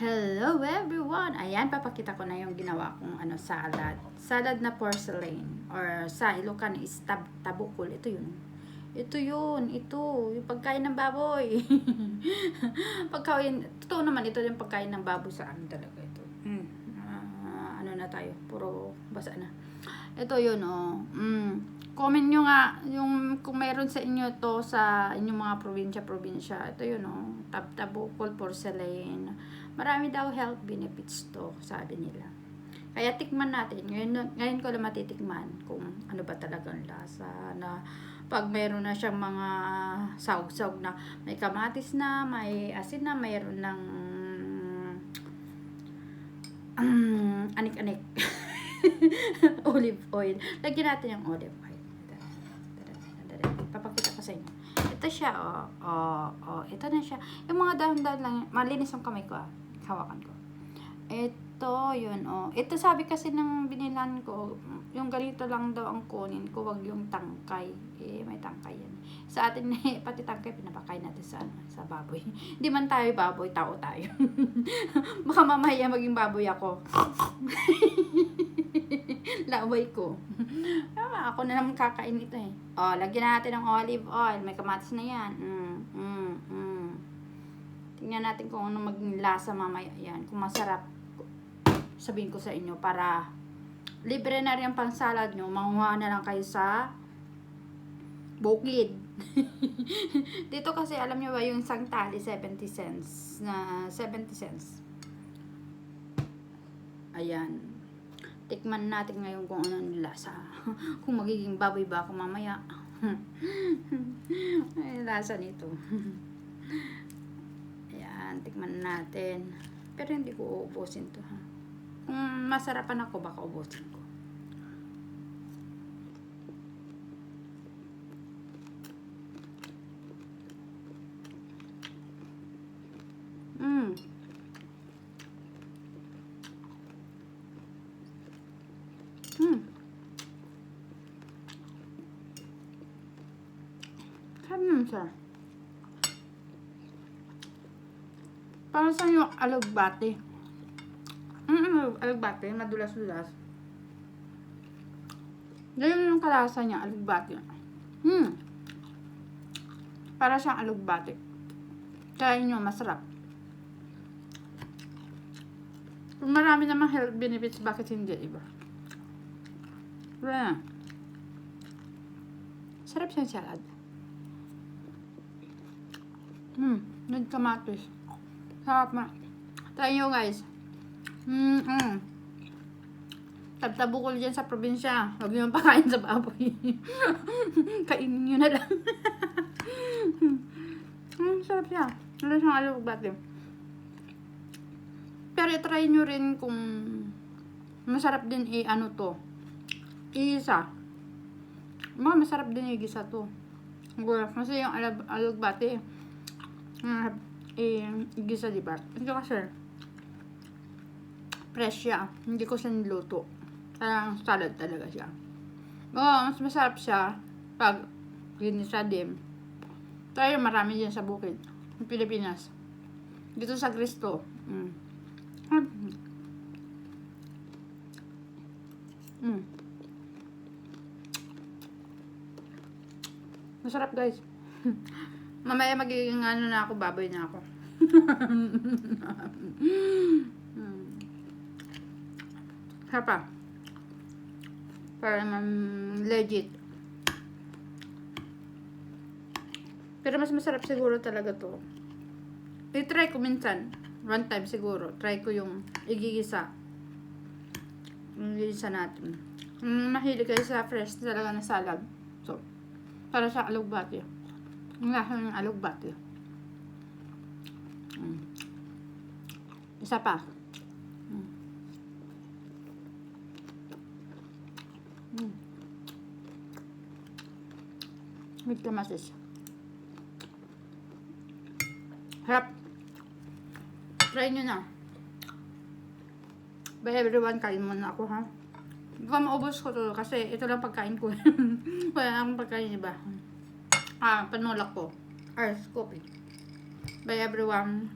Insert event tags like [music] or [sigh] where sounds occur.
Hello everyone! Ayan, papakita ko na yung ginawa kong ano, salad. Salad na porcelain. Or sa Ilocan is tab tabukol. Ito yun. Ito yun. Ito. Yung pagkain ng baboy. [laughs] pagkain. Totoo naman, ito yung pagkain ng baboy sa amin talaga ito. Mm. Ah, ano na tayo. Puro basa na. Ito yun, oh. Mm. Comment nyo nga yung kung meron sa inyo to sa inyong mga probinsya-probinsya. Ito yun, oh. Tab-tabukol porcelain. Marami daw health benefits to, sabi nila. Kaya tikman natin. Ngayon, ngayon ko lang matitikman kung ano ba talagang lasa na pag meron na siyang mga sawg-sawg na may kamatis na, may asin na, mayroon ng um, anik-anik. [laughs] olive oil. Lagyan natin yung olive oil. Papakita ko sa inyo. Ito siya, oh. Oh, oh. Ito na siya. Yung mga dahan-dahan lang. Malinis ang kamay ko, ah. Hawakan ko. Ito, yun, oh. Ito sabi kasi ng binilan ko, yung ganito lang daw ang kunin ko, wag yung tangkay. Eh, may tangkay yan. Sa atin, eh, [laughs] pati tangkay, pinapakain natin sa, ano, sa baboy. [laughs] Hindi man tayo baboy, tao tayo. [laughs] Baka mamaya maging baboy ako. Laway ko. Ah, ako na naman kakain ito eh. Oh, lagyan natin ng olive oil. May kamatis na yan. Mm, mm, mm. Tingnan natin kung ano maging lasa mamaya yan. Kung masarap, sabihin ko sa inyo para libre na rin ang pang salad nyo. Manguha na lang kayo sa bukid. [laughs] Dito kasi alam nyo ba yung isang tali 70 cents na 70 cents. Ayan. Tikman natin ngayon kung ano ang lasa. [laughs] kung magiging baboy ba ako mamaya. [laughs] Ay, lasa nito. [laughs] Ayan, tikman natin. Pero hindi ko uubusin to ha. Kung masarapan ako, baka ubusin ko. Mm. Mm. Sabi naman siya. Sa yung alugbate. Mm, alugbate, madulas-dulas. Ganyan yung kalasa niya, alugbate. Hmm. Para siyang alugbate. Kaya nyo, masarap. Kung marami namang health benefits, bakit hindi, iba? Wala na. Sarap siyang salad. Hmm, nagkamatis. Sarap na. Guys. Hmm, hmm. Tabtabukol dyan sa probinsya. Huwag nyo pakain sa baboy. [laughs] Kainin nyo na lang. [laughs] hmm, sarap siya. Ano siyang alawag batin. Pero try nyo rin kung masarap din i-ano to. Isa. Mga masarap din i-gisa to. Kasi yung alab alugbate, uh, eh, gisa diba? Ito kasi, fresh siya. Hindi ko siya niluto. Parang salad talaga siya. Oo, mas masarap siya pag ginisa din. Tayo marami din sa bukid. Sa Pilipinas. Dito sa Cristo. Mm. Mm. Masarap guys. [laughs] Mamaya magiging ano na ako, baboy na ako. [laughs] Sarap pa. Para um, legit. Pero mas masarap siguro talaga to. I-try ko minsan. One time siguro. Try ko yung igigisa. Igigisa natin. Mm, mahilig kayo sa fresh talaga na salad. Para sa alugbati. Ang lasa ng alugbati. Mm. Isa pa. Mm. Mm. With kamatis. Harap. Try nyo na. By everyone, kain muna ako ha. Baka maubos ko to kasi ito lang pagkain ko. [laughs] Wala akong pagkain iba. Ah, panulak ko. Earth coffee. By everyone,